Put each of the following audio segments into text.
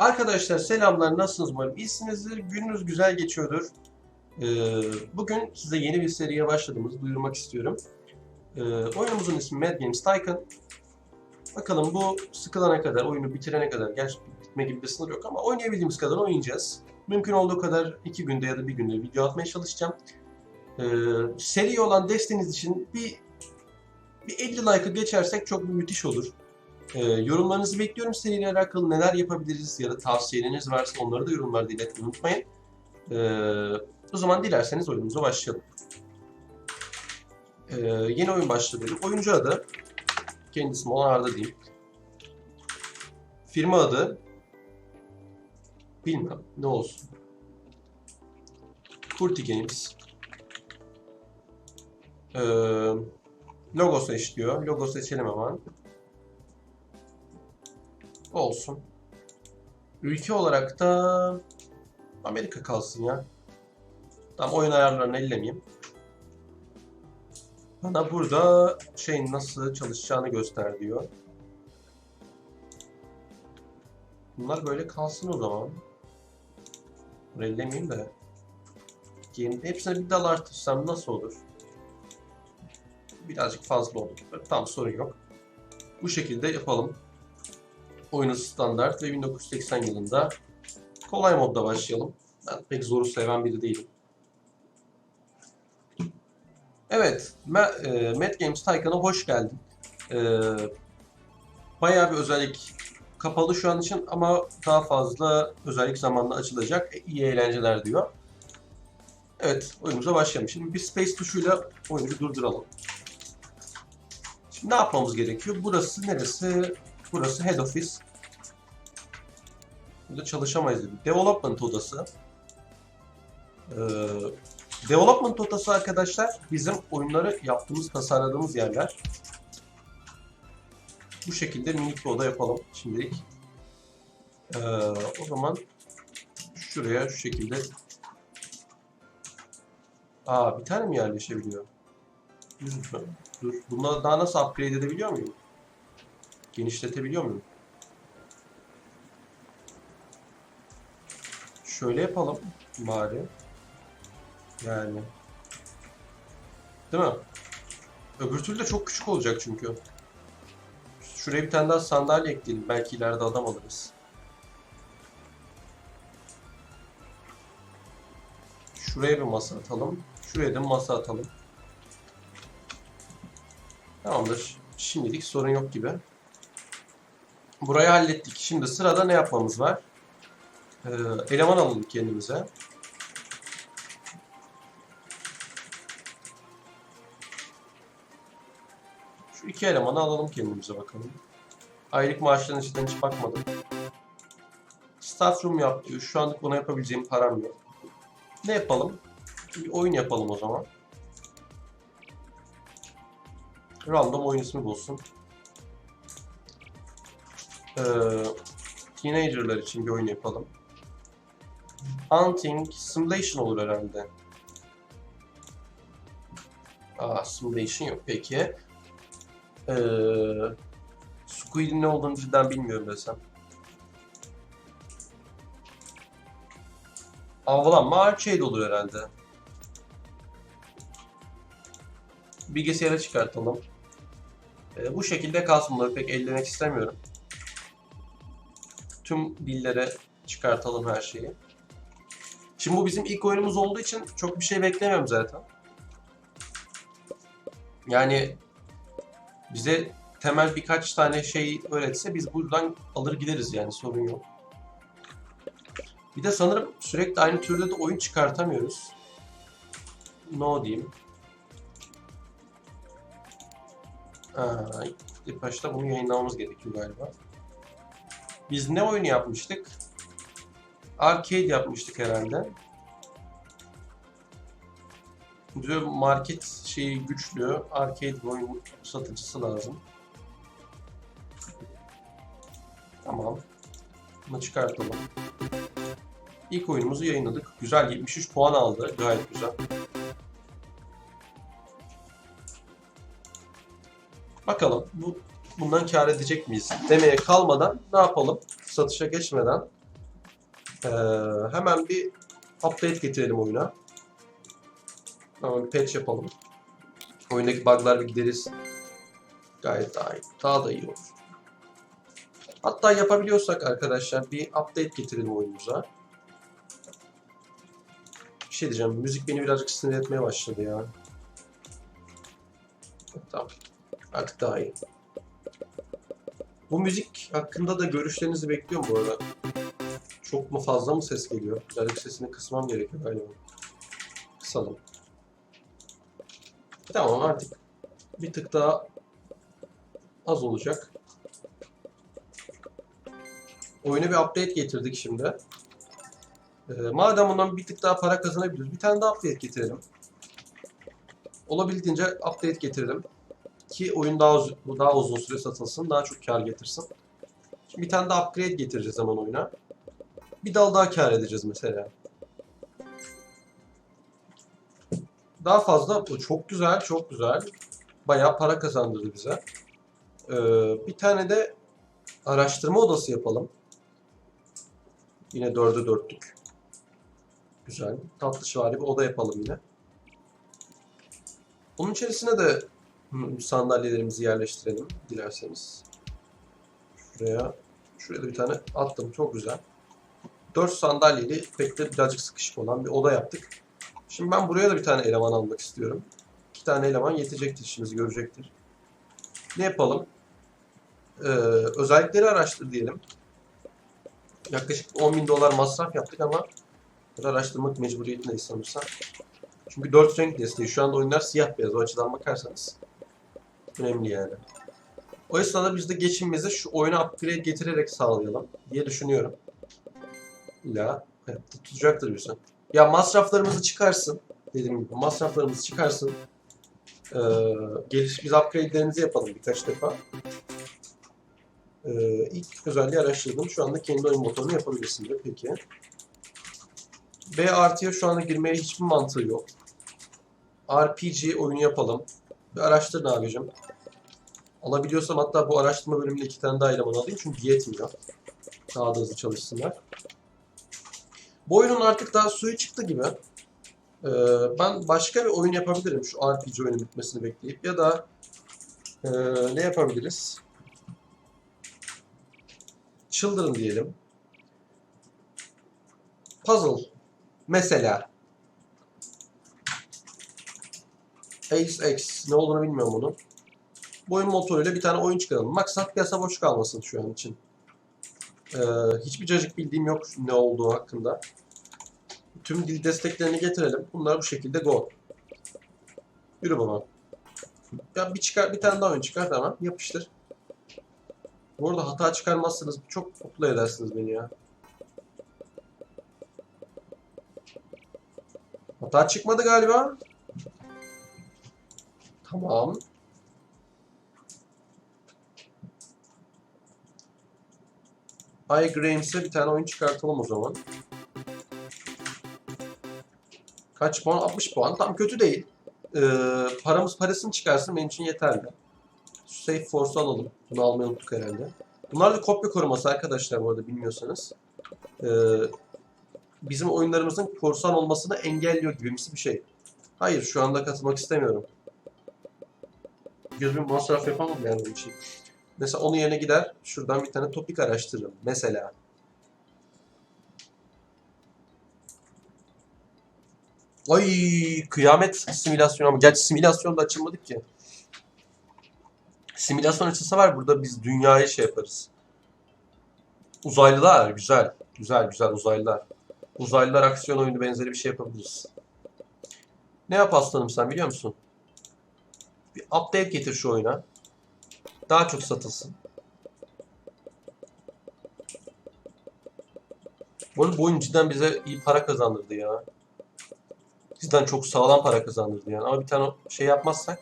Arkadaşlar selamlar nasılsınız umarım iyisinizdir. Gününüz güzel geçiyordur. Ee, bugün size yeni bir seriye başladığımızı duyurmak istiyorum. Ee, oyunumuzun ismi Mad Games Tycoon. Bakalım bu sıkılana kadar, oyunu bitirene kadar, gerçi bitme gibi bir sınır yok ama oynayabildiğimiz kadar oynayacağız. Mümkün olduğu kadar iki günde ya da bir günde video atmaya çalışacağım. Ee, seri olan desteğiniz için bir, bir 50 like'ı geçersek çok müthiş olur. Ee, yorumlarınızı bekliyorum seriyle alakalı neler yapabiliriz ya da tavsiyeleriniz varsa onları da yorumlarda iletmeyi unutmayın. Ee, o zaman dilerseniz oyunumuza başlayalım. Ee, yeni oyun başladı. Oyuncu adı, kendi ismi olan Arda diyeyim. Firma adı, bilmem ne olsun. Kurti Games. Ee, logo seç. Logo seçelim hemen. Olsun. Ülke olarak da Amerika kalsın ya. Tam oyun ayarlarını ellemeyeyim. Bana burada şeyin nasıl çalışacağını göster diyor. Bunlar böyle kalsın o zaman. Ellemeyeyim de. Game, hepsine bir dal artırsam nasıl olur? Birazcık fazla oldu. Tam sorun yok. Bu şekilde yapalım. Oyunu standart ve 1980 yılında kolay modda başlayalım. Ben pek zoru seven biri değilim. Evet, Ma- e, Mad Games Tycoon'a hoş geldin. E, bayağı bir özellik kapalı şu an için ama daha fazla özellik zamanla açılacak. E, iyi eğlenceler diyor. Evet, oyunumuza başlayalım. Şimdi bir space tuşuyla oyunu durduralım. Şimdi ne yapmamız gerekiyor? Burası neresi? Burası head office. Burada çalışamayız dedik. Development odası. Ee, development odası arkadaşlar bizim oyunları yaptığımız, tasarladığımız yerler. Bu şekilde minik bir oda yapalım şimdilik. Ee, o zaman şuraya şu şekilde Aa bir tane mi yerleşebiliyor? Mü? Dur. Bunları daha nasıl upgrade edebiliyor muyum? Genişletebiliyor muyum? Şöyle yapalım bari. Yani. Değil mi? Öbür türlü de çok küçük olacak çünkü. Şuraya bir tane daha sandalye ekleyelim. Belki ileride adam alırız. Şuraya bir masa atalım. Şuraya da masa atalım. Tamamdır. Şimdilik sorun yok gibi. Burayı hallettik. Şimdi sırada ne yapmamız var? Ee, eleman alalım kendimize. Şu iki elemanı alalım kendimize bakalım. Aylık maaşların içinden hiç bakmadım. Staff room yap diyor. Şu anlık buna yapabileceğim param yok. Ne yapalım? Bir oyun yapalım o zaman. Random oyun ismi bulsun. Ee, teenagerlar için bir oyun yapalım. Hunting Simulation olur herhalde. Aa, Simulation yok peki. Ee, Squid'in ne olduğunu cidden bilmiyorum desem. Avlanma arcade olur herhalde. Bilgisayara çıkartalım. Ee, bu şekilde kalsın bunları pek ellemek istemiyorum. Tüm dillere çıkartalım her şeyi. Şimdi bu bizim ilk oyunumuz olduğu için çok bir şey beklemiyorum zaten. Yani bize temel birkaç tane şey öğretse biz buradan alır gideriz yani sorun yok. Bir de sanırım sürekli aynı türde de oyun çıkartamıyoruz. No diyeyim. Aa, ilk başta bunu yayınlamamız gerekiyor galiba. Biz ne oyunu yapmıştık? Arcade yapmıştık herhalde. Diyor market şeyi güçlü. Arcade oyun satıcısı lazım. Tamam. Bunu çıkartalım. İlk oyunumuzu yayınladık. Güzel 73 puan aldı. Gayet güzel. Bakalım bu bundan kar edecek miyiz demeye kalmadan ne yapalım? Satışa geçmeden Ee, hemen bir update getirelim oyuna. Hemen bir patch yapalım. Oyundaki bug'lar bir gideriz. Gayet daha iyi. Daha da iyi olur. Hatta yapabiliyorsak arkadaşlar bir update getirelim oyunumuza. Bir şey diyeceğim. Müzik beni birazcık sinir etmeye başladı ya. Tamam. Artık daha iyi. Bu müzik hakkında da görüşlerinizi bekliyorum bu arada. Çok mu fazla mı ses geliyor? Birazcık sesini kısmam gerekiyor galiba. Kısalım. Tamam artık bir tık daha az olacak. Oyuna bir update getirdik şimdi. Ee, madem bundan bir tık daha para kazanabiliriz, bir tane daha update getirelim. Olabildiğince update getirelim. Ki oyun daha, uz- daha uzun süre satılsın, daha çok kar getirsin. Şimdi bir tane daha upgrade getireceğiz hemen oyuna. Bir dal daha kar edeceğiz mesela. Daha fazla, çok güzel, çok güzel. Bayağı para kazandırdı bize. Ee, bir tane de araştırma odası yapalım. Yine dörde dörtlük. Güzel. Tatlışvari bir oda yapalım yine. Bunun içerisine de sandalyelerimizi yerleştirelim dilerseniz. Şuraya, şuraya da bir tane attım. Çok güzel. 4 sandalyeli pek de birazcık sıkışık olan bir oda yaptık. Şimdi ben buraya da bir tane eleman almak istiyorum. İki tane eleman yetecektir, işimizi görecektir. Ne yapalım? Ee, özellikleri araştır diyelim. Yaklaşık 10 bin dolar masraf yaptık ama araştırmak mecburiyetindeyiz sanırsam. Çünkü 4 renk desteği. Şu anda oyunlar siyah beyaz. O açıdan bakarsanız önemli yani. O esnada biz de geçimimizi şu oyuna upgrade getirerek sağlayalım diye düşünüyorum. İlla hayatta tutacaktır bizi. Ya masraflarımızı çıkarsın. Dediğim gibi masraflarımızı çıkarsın. Ee, geliş, biz upgrade'lerimizi yapalım birkaç defa. Ee, ilk özelliği araştırdım. Şu anda kendi oyun motorunu yapabilirsin diyor. Peki. B artıya şu anda girmeye hiçbir mantığı yok. RPG oyunu yapalım. Bir araştırın abicim. Alabiliyorsam hatta bu araştırma bölümünde iki tane daha eleman alayım çünkü yetmiyor. Daha da hızlı çalışsınlar. Bu oyunun artık daha suyu çıktı gibi. Ee, ben başka bir oyun yapabilirim şu RPG oyunun bitmesini bekleyip ya da ee, ne yapabiliriz? Children diyelim. Puzzle. Mesela. Ace X. Ne olduğunu bilmiyorum onun. Bu oyun motoruyla bir tane oyun çıkaralım. Maksat piyasa boş kalmasın şu an için. Ee, hiçbir cacık bildiğim yok ne olduğu hakkında. Tüm dil desteklerini getirelim. Bunlar bu şekilde go. Yürü baba. Ya bir çıkar, bir tane daha oyun çıkar tamam. Yapıştır. Bu arada hata çıkarmazsanız çok mutlu edersiniz beni ya. Hata çıkmadı galiba. Tamam. iGrames'e bir tane oyun çıkartalım o zaman. Kaç puan? 60 puan. Tam kötü değil. Ee, paramız parasını çıkarsın benim için yeterli. Safe Force alalım. Bunu almayı unuttuk herhalde. Bunlar da kopya koruması arkadaşlar bu arada bilmiyorsanız. Ee, bizim oyunlarımızın korsan olmasını engelliyor gibi bir şey. Hayır şu anda katılmak istemiyorum. Gözüm masraf bunun için. Mesela onun yerine gider şuradan bir tane topik araştırırım. Mesela. Ay kıyamet simülasyonu ama gerçi simülasyon da açılmadık ki. Simülasyon açılsa var burada biz dünyayı şey yaparız. Uzaylılar güzel. Güzel güzel uzaylılar. Uzaylılar aksiyon oyunu benzeri bir şey yapabiliriz. Ne yap aslanım sen biliyor musun? Bir update getir şu oyuna. Daha çok satılsın. Bu arada bu oyun cidden bize iyi para kazandırdı ya. Cidden çok sağlam para kazandırdı yani. Ama bir tane şey yapmazsak.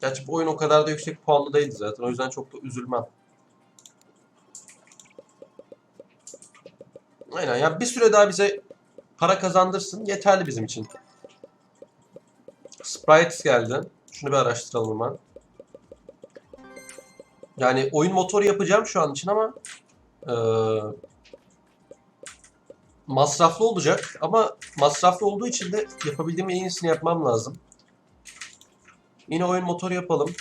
Gerçi bu oyun o kadar da yüksek puanlı değildi zaten. O yüzden çok da üzülmem. Aynen ya bir süre daha bize para kazandırsın yeterli bizim için. Sprites geldi. Şunu bir araştıralım hemen. Yani oyun motoru yapacağım şu an için ama Ee, masraflı olacak ama masraflı olduğu için de yapabildiğim en iyisini yapmam lazım. Yine oyun motoru yapalım.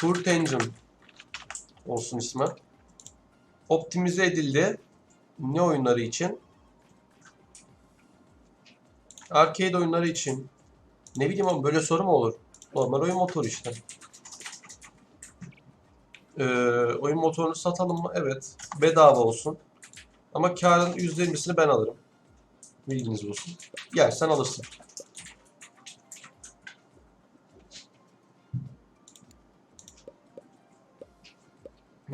Kurt Engine olsun ismi. Optimize edildi. Ne oyunları için? Arcade oyunları için. Ne bileyim ama böyle soru mu olur? Normal oyun motoru işte. Ee, oyun motorunu satalım mı? Evet. Bedava olsun. Ama karın %20'sini ben alırım. Bilginiz olsun. Yersen alırsın.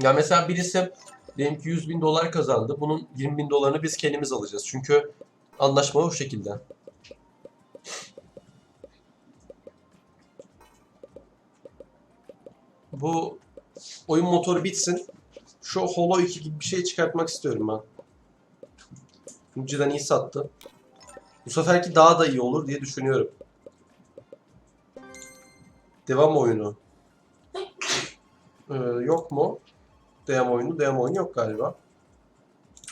Ya mesela birisi diyelim ki 100 bin dolar kazandı. Bunun 20 bin dolarını biz kendimiz alacağız. Çünkü anlaşma o şekilde. Bu oyun motoru bitsin. Şu Holo 2 gibi bir şey çıkartmak istiyorum ben. Önceden iyi sattı. Bu seferki daha da iyi olur diye düşünüyorum. Devam oyunu. Ee, yok mu? Devam oyunu. Devam oyunu yok galiba.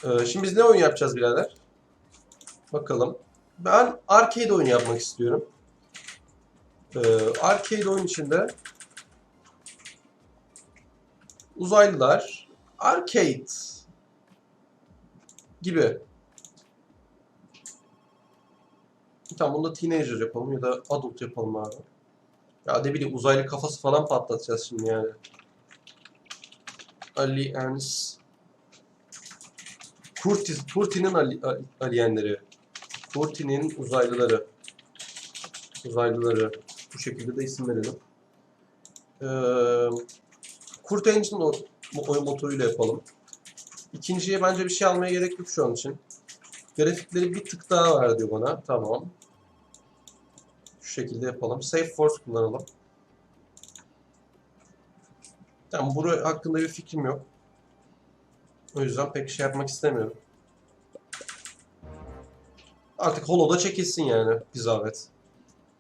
Ee, şimdi biz ne oyun yapacağız birader? Bakalım. Ben arcade oyunu yapmak istiyorum. Ee, arcade oyun içinde uzaylılar, arcade gibi. Tamam bunu da teenager yapalım ya da adult yapalım abi. Ya ne bileyim uzaylı kafası falan patlatacağız şimdi yani. Aliens. Kurtis, Kurti'nin ali- alienleri. Kurti'nin uzaylıları. Uzaylıları. Bu şekilde de isim verelim. Ee, Kurt Engine o, oyun motoruyla yapalım. İkinciye bence bir şey almaya gerek yok şu an için. Grafikleri bir tık daha ver diyor bana. Tamam. Şu şekilde yapalım. Safe Force kullanalım. Tamam, buraya hakkında bir fikrim yok. O yüzden pek şey yapmak istemiyorum. Artık Holo'da çekilsin yani bir zahmet.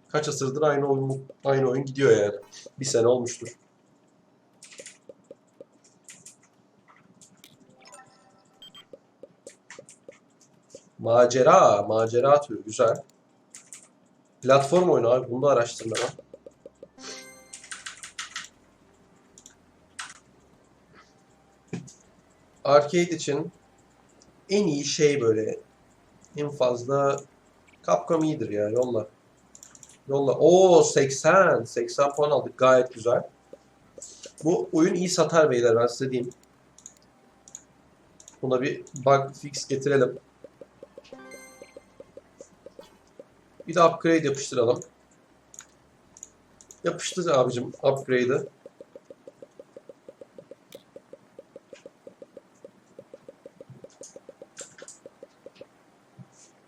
Kaç asırdır aynı oyun aynı oyun gidiyor yani. Bir sene olmuştur. Macera, macera türü güzel. Platform oyunu abi bunu da araştırma. Arcade için en iyi şey böyle en fazla Capcom iyidir ya yolla. Yolla. Oo 80. 80 puan aldık gayet güzel. Bu oyun iyi satar beyler ben size diyeyim. Buna bir bug fix getirelim. Bir de upgrade yapıştıralım. Yapıştır abicim upgrade'ı.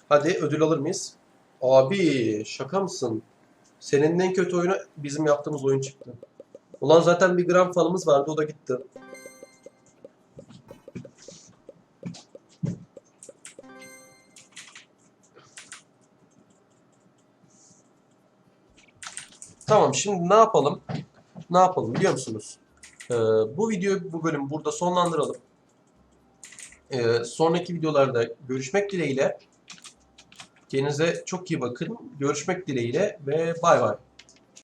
Hadi ödül alır mıyız? Abi şaka mısın? Senin en kötü oyunu bizim yaptığımız oyun çıktı. Ulan zaten bir gram fanımız vardı o da gitti. Tamam şimdi ne yapalım? Ne yapalım biliyor musunuz? Ee, bu videoyu bu bölüm burada sonlandıralım. Ee, sonraki videolarda görüşmek dileğiyle. Kendinize çok iyi bakın. Görüşmek dileğiyle ve bay bay.